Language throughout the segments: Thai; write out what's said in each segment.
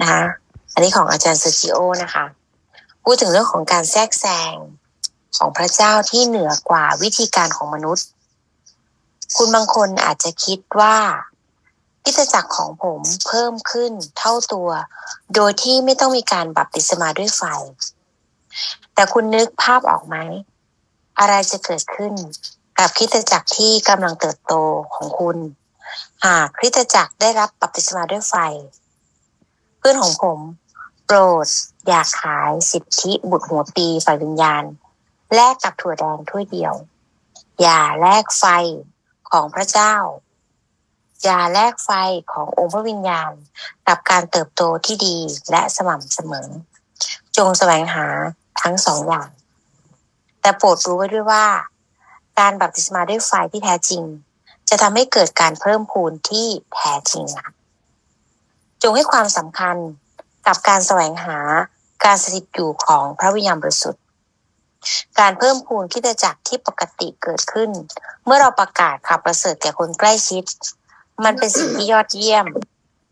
นะคะอันนี้ของอาจารย์เซอร์จิโอนะคะ พูดถึงเรื่องของการแทรกแซงของพระเจ้าที่เหนือกว่าวิธีการของมนุษย์ คุณบางคนอาจจะคิดว่าพิจจักรของผมเพิ่มขึ้นเท่าตัว โดยที่ไม่ต้องมีการบัพติศมาด้วยไฟ แต่คุณนึกภาพออกไหม อะไรจะเกิดขึ้นกับคริสตจักรที่กำลังเติบโตของคุณ หากคริสตจักรได้รับบัพติศมาด้วยไฟ เพื่อนของผม โปรด อยากขายสิทธิบุตรหัวปีฝ่ายวิญญาณ แลกกับถั่วแดงถ้วยเดียว อย่าแลกไฟของพระเจ้า อย่าแลกไฟขององค์พระวิญญาณ กับการเติบโตที่ดีและสม่ำเสมอ จงแสวงหาทั้งสองอย่าง แต่โปรดรู้ไว้ด้วยว่า การบัพติศมาด้วยไฟที่แท้จริง จะทำให้เกิดการเพิ่มพูนที่แท้จริงจงให้ความสำคัญกับการแสวงหาการสถิตอยู่ของพระวิญญาณบริสุทธิ์ การเพิ่มพูนคิดจักรที่ปกติเกิดขึ้น เมื่อเราประกาศข่าวประเสริฐแก่คนใกล้ชิด มันเป็นสิ่งที่ยอดเยี่ยม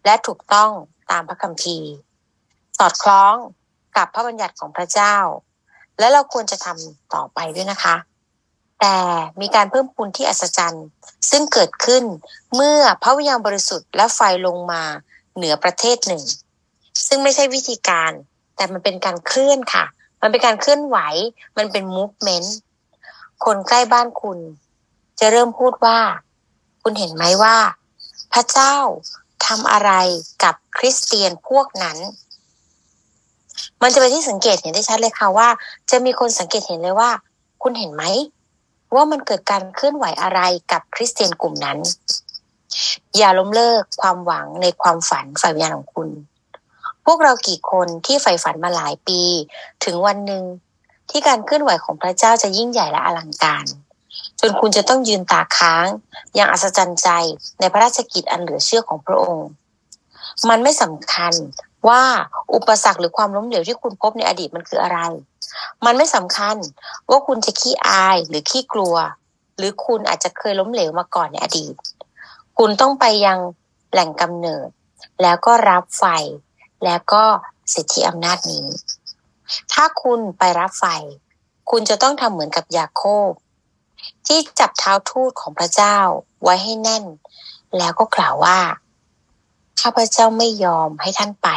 และถูกต้องตามพระคัมภีร์ สอดคล้องกับพระบัญญัติของพระเจ้า และเราควรจะทำต่อไปด้วยนะคะ แต่มีการเพิ่มพูนที่อัศจรรย์ ซึ่งเกิดขึ้นเมื่อพระวิญญาณบริสุทธิ์และไฟลงมาเหนือประเทศหนึ่ง ซึ่งไม่ใช่วิธีการ แต่มันเป็นการเคลื่อนค่ะ มันเป็นการเคลื่อนไหว มันเป็น movement คนใกล้บ้านคุณ จะเริ่มพูดว่า คุณเห็นไหมว่า พระเจ้าทำอะไรกับคริสเตียนพวกนั้น มันจะเป็นที่สังเกตเห็นได้ชัดเลยค่ะว่า จะมีคนสังเกตเห็นเลยว่า คุณเห็นไหม ว่ามันเกิดการเคลื่อนไหวอะไรกับคริสเตียนกลุ่มนั้น อย่าล้มเลิกความหวังในความฝันฝ่ายวิญญาณของคุณ พวกเรากี่คนที่ใฝ่ฝันมาหลายปี ถึงวันหนึ่งที่การเคลื่อนไหวของพระเจ้าจะยิ่งใหญ่และอลังการจนคุณจะต้องยืนตาค้าง อย่างอัศจรรย์ใจในพระราชกิจอันเหลือเชื่อของพระองค์ มันไม่สำคัญ ว่าอุปสรรคหรือความล้มเหลวที่คุณพบในอดีตมันคืออะไร มันไม่สำคัญว่าคุณจะขี้อายหรือขี้กลัว หรือคุณอาจจะเคยล้มเหลวมาก่อนในอดีต คุณต้องไปยังแหล่งกำเนิด แล้วก็รับไฟ แล้วก็สิทธิอำนาจนี้ ถ้าคุณไปรับไฟ คุณจะต้องทำเหมือนกับยาโคบ ที่จับเท้าทูตของพระเจ้าไว้ให้แน่น แล้วก็กล่าวว่า ข้าพเจ้าไม่ยอมให้ท่านไป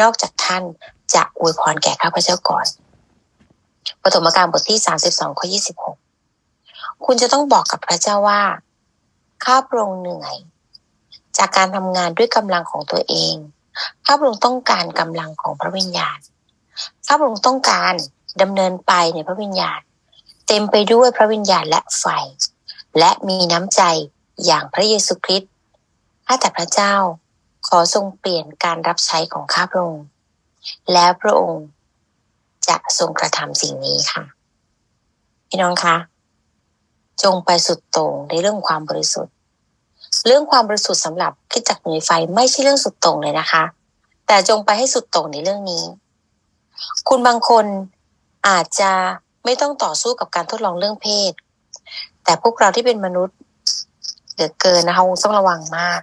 นอกจากท่านจะอวยพรแก่ข้าพเจ้าก่อนปฐมกาลบทที่สามสิบสองข้อยี่สิบหกคุณจะต้องบอกกับพระเจ้าว่า ข้าพระองค์เหนื่อย จากการทำงานด้วยกำลังของตัวเอง ข้าพระองค์ต้องการกำลังของพระวิญญาณ ข้าพระองค์ต้องการดำเนินไปในพระวิญญาณ เต็มไปด้วยพระวิญญาณและไฟ และมีน้ำใจอย่างพระเยซูคริสต์ข้าแต่พระเจ้า ขอทรงเปลี่ยนการรับใช้ของข้าพระองค์แล้วพระองค์จะทรงกระทำสิ่งนี้ค่ะ พี่น้องคะ จงไปสุดโต่งในเรื่องความบริสุทธิ์ เรื่องความบริสุทธิ์สำหรับคิดจักหน่วยไฟไม่ใช่เรื่องสุดโต่งเลยนะคะ แต่จงไปให้สุดโต่งในเรื่องนี้ คุณบางคนอาจจะไม่ต้องต่อสู้กับการทดลองเรื่องเพศ แต่พวกเราที่เป็นมนุษย์เหลือเกินนะคะคงต้องระวังมาก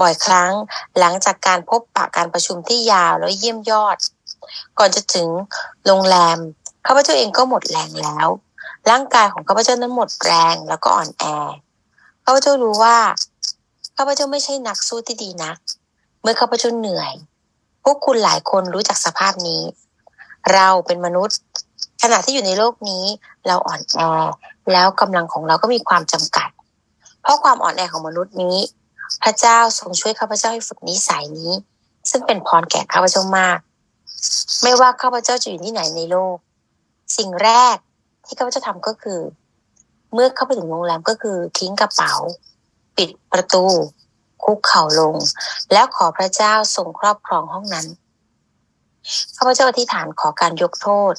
บ่อยครั้งหลังจากการพบปะการประชุมที่ยาวแล้วเยี่ยมยอด ก่อนจะถึงโรงแรมข้าพเจ้าเองก็หมดแรงแล้ว ร่างกายของข้าพเจ้านั้นหมดแรงแล้วก็อ่อนแอข้าพเจ้ารู้ว่าข้าพเจ้าไม่ใช่นักสู้ที่ดีนัก เมื่อข้าพเจ้าเหนื่อย พวกคุณหลายคนรู้จักสภาพนี้ เราเป็นมนุษย์ ขณะที่อยู่ในโลกนี้ เราอ่อนแอแล้วกำลังของเราก็มีความจำกัด เพราะความอ่อนแอของมนุษย์นี้ พระเจ้าทรงช่วยข้าพเจ้าให้ฝึกนิสัยนี้ ซึ่งเป็นพรแก่ข้าพเจ้ามาก ไม่ว่าข้าพเจ้าจะอยู่ที่ไหนในโลก สิ่งแรกที่ข้าพเจ้าทำก็คือ เมื่อเข้าไปถึงโรงแรมก็คือทิ้งกระเป๋า ปิดประตู คุกเข่าลง แล้วขอพระเจ้าทรงครอบครองห้องนั้นข้าพเจ้าอธิษฐานขอการยกโทษ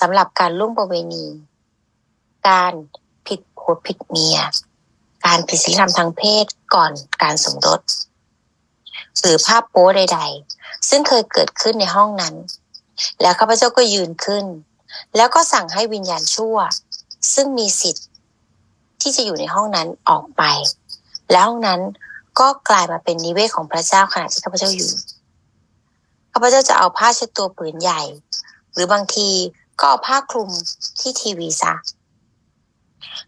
สำหรับการล่วงประเวณี การผิดผัวผิดเมีย การผิดศีลธรรมทางเพศก่อนการสมรสหรือภาพโป๊ใด ๆ ซึ่งเคยเกิดขึ้นในห้องนั้น แล้วข้าพเจ้าก็ยืนขึ้น แล้วก็สั่งให้วิญญาณชั่ว ซึ่งมีสิทธิ์ ที่จะอยู่ในห้องนั้นออกไป แล้วห้องนั้นก็กลายมาเป็นนิเวศของพระเจ้าขณะที่ข้าพเจ้าอยู่ข้าพเจ้าจะเอาผ้าเช็ดตัวผืนใหญ่ หรือบางทีก็เอาผ้าคลุมที่ทีวีซะ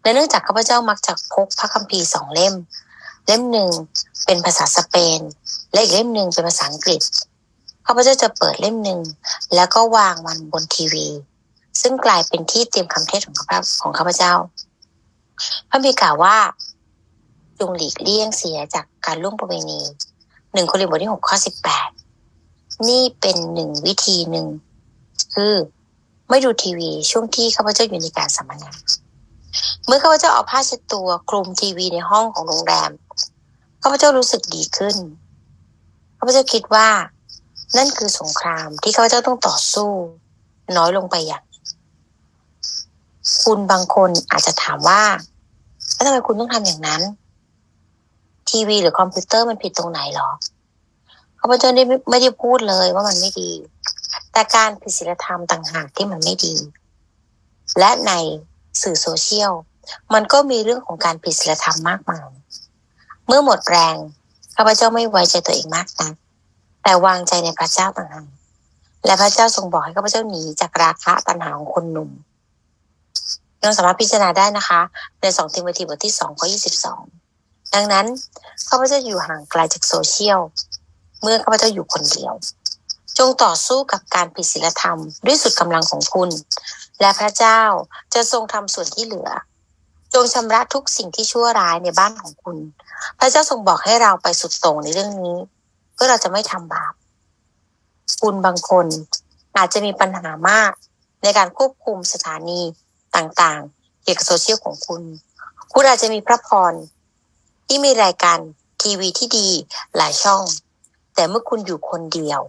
และเนื่องจากข้าพเจ้ามักจะพกพระคัมภีร์สองเล่ม เล่มหนึ่งเป็นภาษาสเปน และอีกเล่มหนึ่งเป็นภาษาอังกฤษข้าพเจ้าจะเปิดเล่มหนึ่งแล้วก็วางมันบนทีวี ซึ่งกลายเป็นที่เตรียมคำเทศของข้าพของข้าพเจ้า พระบิกล่าวว่าจงหลีกเลี่ยงเสียจากการล่วงประเวณีหนึ่งโครินธ์บทที่หกข้อสิบแปดนี่เป็นหนึ่งวิธีหนึ่ง คือไม่ดูทีวีช่วงที่ข้าพเจ้าอยู่ในการสัมมนา เมื่อข้าพเจ้าเอาผ้าเช็ดตัวคลุมทีวีในห้องของโรงแรมข้าพเจ้ารู้สึกดีขึ้นข้าพเจ้าคิดว่า นั่นคือสงครามที่ข้าพเจ้าต้องต่อสู้ น้อยลงไปอย่าง คุณบางคนอาจจะถามว่าแล้วทำไมคุณต้องทำอย่างนั้น ทีวีหรือคอมพิวเตอร์มันผิดตรงไหนหรอข้าพเจ้าได้ไม่ได้พูดเลยว่ามันไม่ดี แต่การผิดศีลธรรมต่างหากที่มันไม่ดี และใน สื่อโซเชียล มันก็มีเรื่องของการผิดศีลธรรมมากมาย เมื่อหมดแรงข้าพเจ้าไม่ไว้ใจตัวเองมากนะแต่วางใจในพระเจ้าต่างหากและพระเจ้าทรงบอกให้ข้าพเจ้าหนีจากราคะตัณหาของคนหนุ่มเราสามารถพิจารณาได้นะคะ ในสองทิมธีบทที่สองข้อยี่สิบสองดังนั้นข้าพเจ้าอยู่ห่างไกลจากโซเชียล เมื่อข้าพเจ้าอยู่คนเดียว จงต่อสู้กับการผิดศีลธรรมด้วยสุดกำลังของคุณ และพระเจ้าจะทรงทำส่วนที่เหลือ จงชำระทุกสิ่งที่ชั่วร้ายในบ้านของคุณ พระเจ้าทรงบอกให้เราไปสุดโต่งในเรื่องนี้ เพื่อเราจะไม่ทำบาปคุณบางคนอาจจะมีปัญหามาก ในการควบคุมสถานีต่างๆ เกี่ยวกับโซเชียลของคุณ คุณอาจจะมีพระพรที่มีรายการทีวีที่ดีหลายช่อง แต่เมื่อคุณอยู่คนเดียว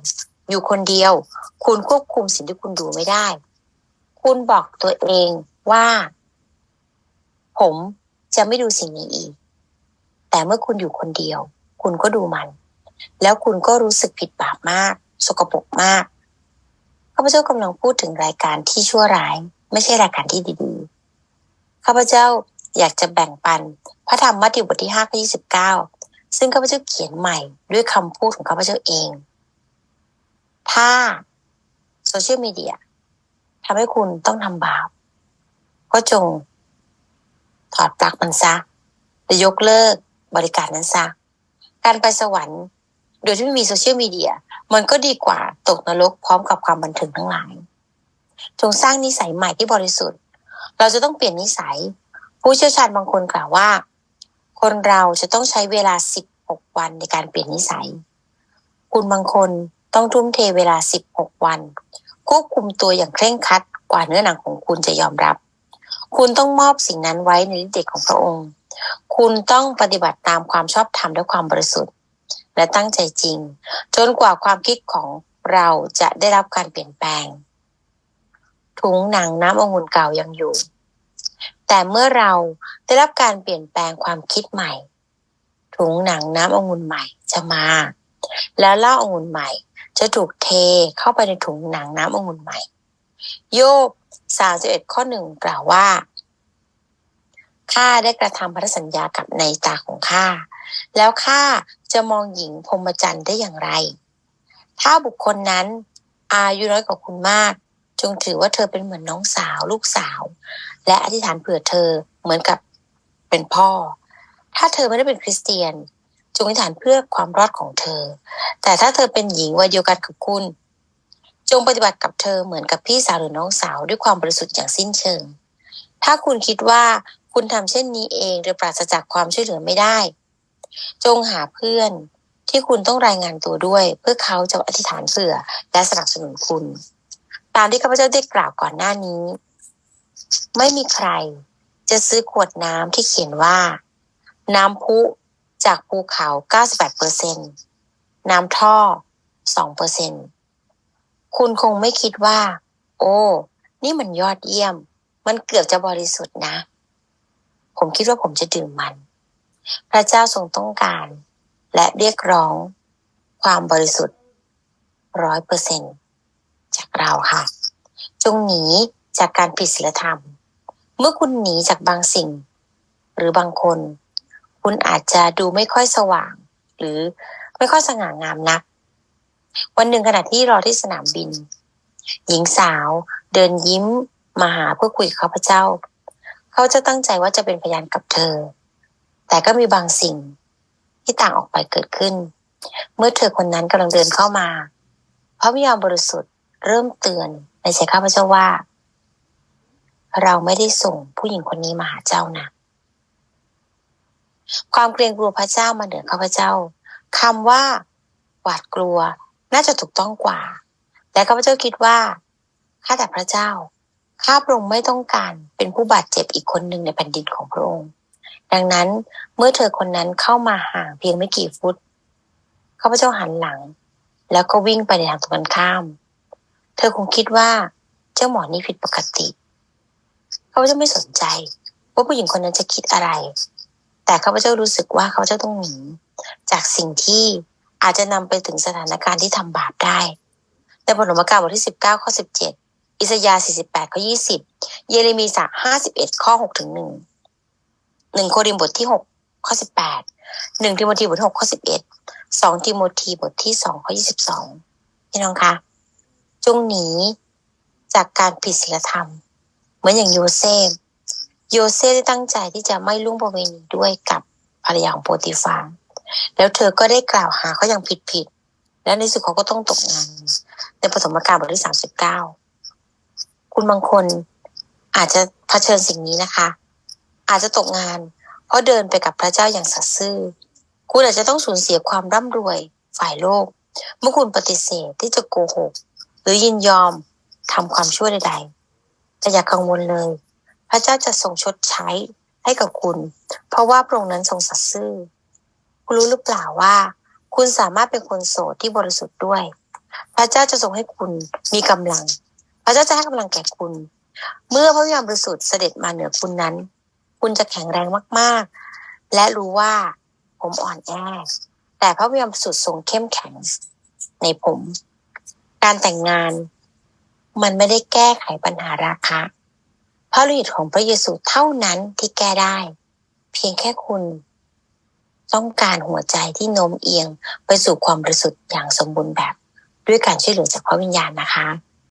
อยู่คนเดียว คุณควบคุมสิ่งที่คุณดูไม่ได้ คุณบอกตัวเองว่า ผมจะไม่ดูสิ่งนี้อีก แต่เมื่อคุณอยู่คนเดียว คุณก็ดูมัน แล้วคุณก็รู้สึกผิดบาปมาก สกปรกมากข้าพเจ้ากำลังพูดถึงรายการที่ชั่วร้าย ไม่ใช่รายการที่ดีๆข้าพเจ้าอยากจะแบ่งปัน พระธรรมมัทธิวบทที่ห้าข้อยี่สิบเก้าซึ่งข้าพเจ้าเขียนใหม่ด้วยคำพูดของข้าพเจ้าเอง ถ้าโซเชียลมีเดีย ทำให้คุณต้องทำบาปก็จงถอดปลั๊กมันซะหรือยกเลิกบริการนั้นซะการไปสวรรค์ โดยที่ไม่มีโซเชียลมีเดีย มันก็ดีกว่าตกนรกพร้อมกับความบันเทิงทั้งหลาย จงสร้างนิสัยใหม่ที่บริสุทธิ์ เราจะต้องเปลี่ยนนิสัย ผู้เชี่ยวชาญบางคนกล่าวว่า คนเราจะต้องใช้เวลา 16 วันในการเปลี่ยนนิสัย คุณบางคนต้องทุ่มเทเวลา 16 วัน ควบคุมตัวอย่างเคร่งครัดกว่าเนื้อหนังของคุณจะยอมรับ คุณต้องมอบสิ่งนั้นไว้ในฤทธิ์เดชของพระองค์ คุณต้องปฏิบัติตามความชอบธรรมและความบริสุทธิ์ และตั้งใจจริง จนกว่าความคิดของเราจะได้รับการเปลี่ยนแปลง ถุงหนังน้ำองุ่นเก่ายังอยู่ แต่เมื่อเราได้รับการเปลี่ยนแปลงความคิดใหม่ ถุงหนังน้ำองุ่นใหม่จะมา แล้วเล้าองุ่นใหม่ จะถูกเทเข้าไปในถุงหนังน้ำองุ่นใหม่ โยบสาสิบเอ็ดข้อหนึ่งกล่าวว่าข้าได้กระทำพันธสัญญากับในตาของข้า แล้วข้าจะมองหญิงพรมจันทร์ได้อย่างไร ถ้าบุคคลนั้น อายุน้อยกว่าคุณมาก จงถือว่าเธอเป็นเหมือนน้องสาวลูกสาว และอธิษฐานเผื่อเธอเหมือนกับเป็นพ่อ ถ้าเธอไม่ได้เป็นคริสเตียน จงอธิษฐานเพื่อความรอดของเธอ แต่ถ้าเธอเป็นหญิงวัยเดียวกันกับคุณ จงปฏิบัติกับเธอเหมือนกับพี่สาวหรือน้องสาวด้วยความบริสุทธิ์อย่างสิ้นเชิง ถ้าคุณคิดว่าคุณทำเช่นนี้เองโดยปราศจากความช่วยเหลือไม่ได้ จงหาเพื่อนที่คุณต้องรายงานตัวด้วย เพื่อเขาจะอธิษฐานเผื่อและสนับสนุนคุณ ตามที่ข้าพเจ้าได้กล่าวก่อนหน้านี้ ไม่มีใครจะซื้อขวดน้ำที่เขียนว่า น้ำพุ จากภูเขา 98เปอร์เซ็นน้ำท่อ2เปอร์เซ็นคุณคงไม่คิดว่า โอ้ นี่มันยอดเยี่ยม มันเกือบจะบริสุทธิ์นะ ผมคิดว่าผมจะดื่มมัน พระเจ้าทรงต้องการ และเรียกร้อง ความบริสุทธิ์ร้อยเปอร์เซ็นต์จากเราค่ะ จงหนีจากการผิดศีลธรรม เมื่อคุณหนีจากบางสิ่ง หรือบางคน คุณอาจจะดูไม่ค่อยสว่าง หรือไม่ค่อยสง่างามนัก วันหนึ่งขณะที่รอที่สนามบิน หญิงสาวเดินยิ้มมาหาเพื่อคุยกับข้าพเจ้า เขาจะตั้งใจว่าจะเป็นพยานกับเธอ แต่ก็มีบางสิ่งที่ต่างออกไปเกิดขึ้น เมื่อเธอคนนั้นกำลังเดินเข้ามาพระวิญญาณบริสุทธิ์เริ่มเตือนในใจข้าพเจ้าว่า เราไม่ได้ส่งผู้หญิงคนนี้มาหาเจ้านะ ความเกรงกลัวพระเจ้ามาเหนือข้าพเจ้าคำว่าหวาดกลัวน่าจะถูกต้องกว่า แต่ข้าพเจ้าคิดว่าข้าแต่พระเจ้า ข้าพระองค์ไม่ต้องการเป็นผู้บาดเจ็บอีกคนหนึ่งในแผ่นดินของพระองค์ ดังนั้นเมื่อเธอคนนั้นเข้ามาห่างเพียงไม่กี่ฟุตข้าพเจ้าหันหลัง แล้วก็วิ่งไปในทางตรงกันข้าม เธอคงคิดว่าเจ้าหมอนี่ผิดปกติ เขาพเจ้าไม่สนใจ ว่าผู้หญิงคนนั้นจะคิดอะไร แต่ข้าพเจ้ารู้สึกว่าข้าพเจ้าต้องหนีจากสิ่งที่อาจจะนำไปถึงสถานการณ์ที่ทำบาปได้ในบทธรรมกาลบทที่สิบเก้าข้อสิบเจ็ดอิสยาห์สี่สิบแปดข้อยี่สิบเยเรมีสาห้าสิบเอ็ดข้อหกถึงหนึ่งหนึ่งโครินธ์บทที่หกข้อสิบแปดหนึ่งทิโมธีบทที่หกข้อสิบเอ็ดสองทิโมธีบทที่สองข้อยี่สิบสองพี่น้องคะจงหนีจากการผิดศีลธรรม เหมือนอย่างโยเซฟ โยเซฟได้ตั้งใจที่จะไม่ล่วงประเวณีด้วยกับภรรยาของโปรติฟาแล้วเธอก็ได้กล่าวหาเขาอย่างผิดผิดๆและในสุดเขาก็ต้องตกงานในปฐมกาลบทที่สามสิบเก้าคุณบางคนอาจจะเผชิญสิ่งนี้นะคะ อาจจะตกงาน เพราะเดินไปกับพระเจ้าอย่างสัตย์ซื่อ คุณอาจจะต้องสูญเสียความร่ำรวยฝ่ายโลก เมื่อคุณปฏิเสธที่จะโกหก หรือยินยอมทำความชั่วใดๆแต่อย่ากังวลเลย ระเจ้าจะทรงชดใช้ให้กับคุณ เพราะว่าพระองค์นั้นทรงสัตย์ซื่อ คุณรู้หรือเปล่าว่า คุณสามารถเป็นคนโสดที่บริสุทธิ์ด้วย พระเจ้าจะทรงให้คุณมีกำลัง พระเจ้าจะให้กำลังแก่คุณ เมื่อพระวิญญาณบริสุทธิ์เสด็จมาเหนือคุณนั้น คุณจะแข็งแรงมากๆ และรู้ว่าผมอ่อนแอ แต่พระวิญญาณบริสุทธิ์ทรงเข้มแข็งในผม การแต่งงาน มันไม่ได้แก้ไขปัญหาราคะ พระฤทธิ์ของพระเยซูเท่านั้นที่แก้ได้ เพียงแค่คุณ ต้องการหัวใจที่โน้มเอียงไปสู่ความบริสุทธิ์อย่างสมบูรณ์แบบ ด้วยการช่วยเหลือจากพระวิญญาณนะคะ